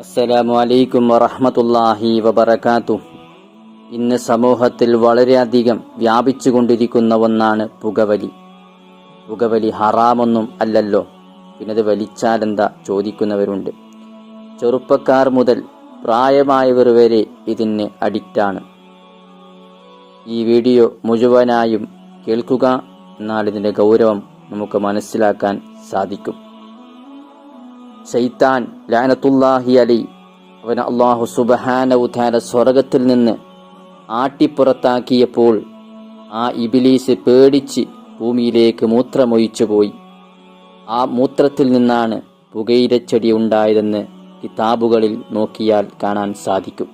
അസ്സലാമു അലൈക്കും വറഹ്മത്തുള്ളാഹി വബർക്കാത്തു ഇന്ന് സമൂഹത്തിൽ വളരെയധികം വ്യാപിച്ചുകൊണ്ടിരിക്കുന്ന ഒന്നാണ് പുകവലി. പുകവലി ഹറാമൊന്നും അല്ലല്ലോ. പിന്നെ അത് വലിച്ചാലെന്താ ചോദിക്കുന്നവരുണ്ട്. ചെറുപ്പക്കാർ മുതൽ പ്രായമായവർ വരെ ഇതിന് അഡിക്റ്റാണ് ഈ വീഡിയോ മുഴുവനായും കേൾക്കുക എന്നാൽ ഇതിന്റെ ഗൗരവം നമുക്ക് മനസ്സിലാക്കാൻ സാധിക്കും. ശൈത്താൻ ലാനത്തുല്ലാഹി അലി. അവൻ അള്ളാഹു സുബഹാനവുധാര സ്വർഗത്തിൽ നിന്ന് ആട്ടിപ്പുറത്താക്കിയപ്പോൾ ആ ഇബിലീസ് പേടിച്ച് ഭൂമിയിലേക്ക് മൂത്രമൊഴിച്ചു പോയി. ആ മൂത്രത്തിൽ നിന്നാണ് പുകയിലച്ചെടി ഉണ്ടായതെന്ന് കിതാബുകളിൽ നോക്കിയാൽ കാണാൻ സാധിക്കും.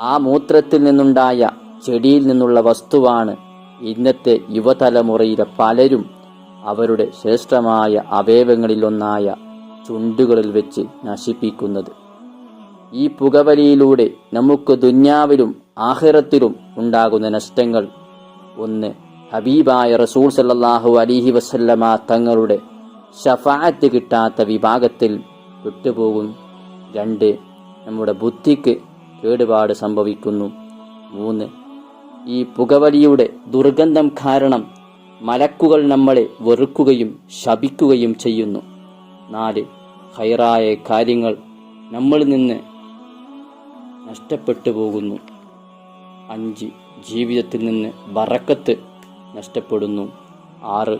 ആ മൂത്രത്തിൽ നിന്നുണ്ടായ ചെടിയിൽ നിന്നുള്ള വസ്തുവാണ് ഇന്നത്തെ യുവതലമുറയിലെ പലരും അവരുടെ ശ്രേഷ്ഠമായ അവയവങ്ങളിലൊന്നായ ചുണ്ടുകളിൽ വെച്ച് നശിപ്പിക്കുന്നത്. ഈ പുകവലിയിലൂടെ നമുക്ക് ദുന്യാവിലും ആഹിറത്തിലും ഉണ്ടാകുന്ന നഷ്ടങ്ങൾ. ഒന്ന് ഹബീബായ റസൂൽ സല്ലാഹു അലിഹി വസല്ലമ തങ്ങളുടെ ഷഫായത്ത് കിട്ടാത്ത വിഭാഗത്തിൽ വിട്ടുപോകും. രണ്ട് നമ്മുടെ ബുദ്ധിക്ക് കേടുപാട് സംഭവിക്കുന്നു. മൂന്ന് ഈ പുകവലിയുടെ ദുർഗന്ധം കാരണം മലക്കുകൾ നമ്മളെ വെറുക്കുകയും ശപിക്കുകയും ചെയ്യുന്നു. നാല്. ഹൈറായ കാര്യങ്ങൾ നമ്മളിൽ നിന്ന് നഷ്ടപ്പെട്ടു പോകുന്നു. അഞ്ച്. ജീവിതത്തിൽ നിന്ന് ബറക്കത്ത് നഷ്ടപ്പെടുന്നു. ആറ്.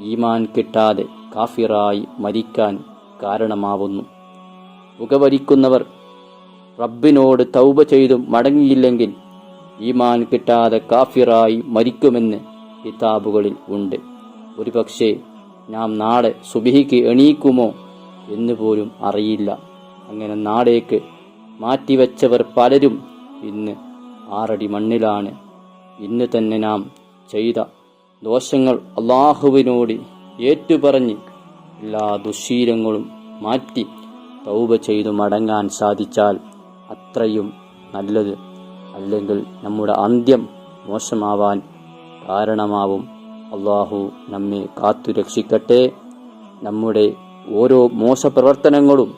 ഈമാൻ കിട്ടാതെ കാഫിറായി മരിക്കാൻ കാരണമാവുന്നു. പുകവലിക്കുന്നവർ റബ്ബിനോട് തൗബ ചെയ്തും മടങ്ങിയില്ലെങ്കിൽ ഈമാൻ കിട്ടാതെ കാഫിറായി മരിക്കുമെന്ന് കിതാബുകളിൽ ഉണ്ട്. ഒരുപക്ഷേ നാം നാളെ സുബിഹിക്ക് എണീക്കുമോ എന്ന് പോലും അറിയില്ല. അങ്ങനെ നാളേക്ക് മാറ്റിവെച്ചവർ പലരും ഇന്ന് ആറടി മണ്ണിലാണ്. ഇന്ന് തന്നെ നാം ചെയ്ത ദോഷങ്ങൾ അള്ളാഹുവിനോട് ഏറ്റുപറഞ്ഞ് എല്ലാ ദുശീലങ്ങളും മാറ്റി തൗബ ചെയ്തു മടങ്ങാൻ സാധിച്ചാൽ അത്രയും നല്ലത്. അല്ലെങ്കിൽ നമ്മുടെ അന്ത്യം മോശമാവാൻ കാരണമാവും. അള്ളാഹു നമ്മെ കാത്തു രക്ഷിക്കട്ടെ. നമ്മുടെ ഓരോ മോശപ്രവർത്തനങ്ങളും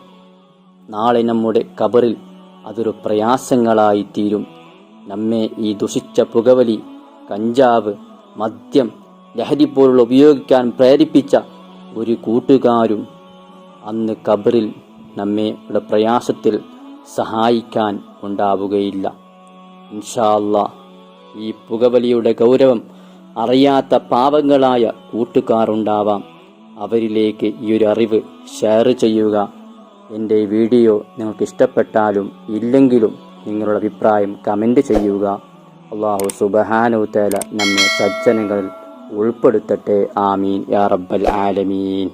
നാളെ നമ്മുടെ കബറിൽ അതൊരു പ്രയാസങ്ങളായി തീരും. നമ്മെ ഈ ദുഷിച്ച പുകവലി കഞ്ചാവ് മദ്യം ലഹരി പോലുള്ള ഉപയോഗിക്കാൻ പ്രേരിപ്പിച്ച ഒരു കൂട്ടുകാരും അന്ന് കബറിൽ നമ്മെ പ്രയാസത്തിൽ സഹായിക്കാൻ ഉണ്ടാവുകയില്ല. ഇൻഷാല്ല ഈ പുകവലിയുടെ ഗൗരവം അറിയാത്ത പാവങ്ങളായ കൂട്ടുകാരുണ്ടാവാം. അവരിലേക്ക് ഈ ഒരു അറിവ് ഷെയർ ചെയ്യുക. എന്റെ വീഡിയോ നിങ്ങൾക്ക് ഇഷ്ടപ്പെട്ടാലും ഇല്ലെങ്കിലും നിങ്ങളുടെ അഭിപ്രായം കമന്റ് ചെയ്യുക. അള്ളാഹു സുബഹാനുത്തേല നമ്മെ സജ്ജനങ്ങളിൽ ഉൾപ്പെടുത്തട്ടെ. ആമീൻ. യാ റബ്ബൽ ആലമീൻ.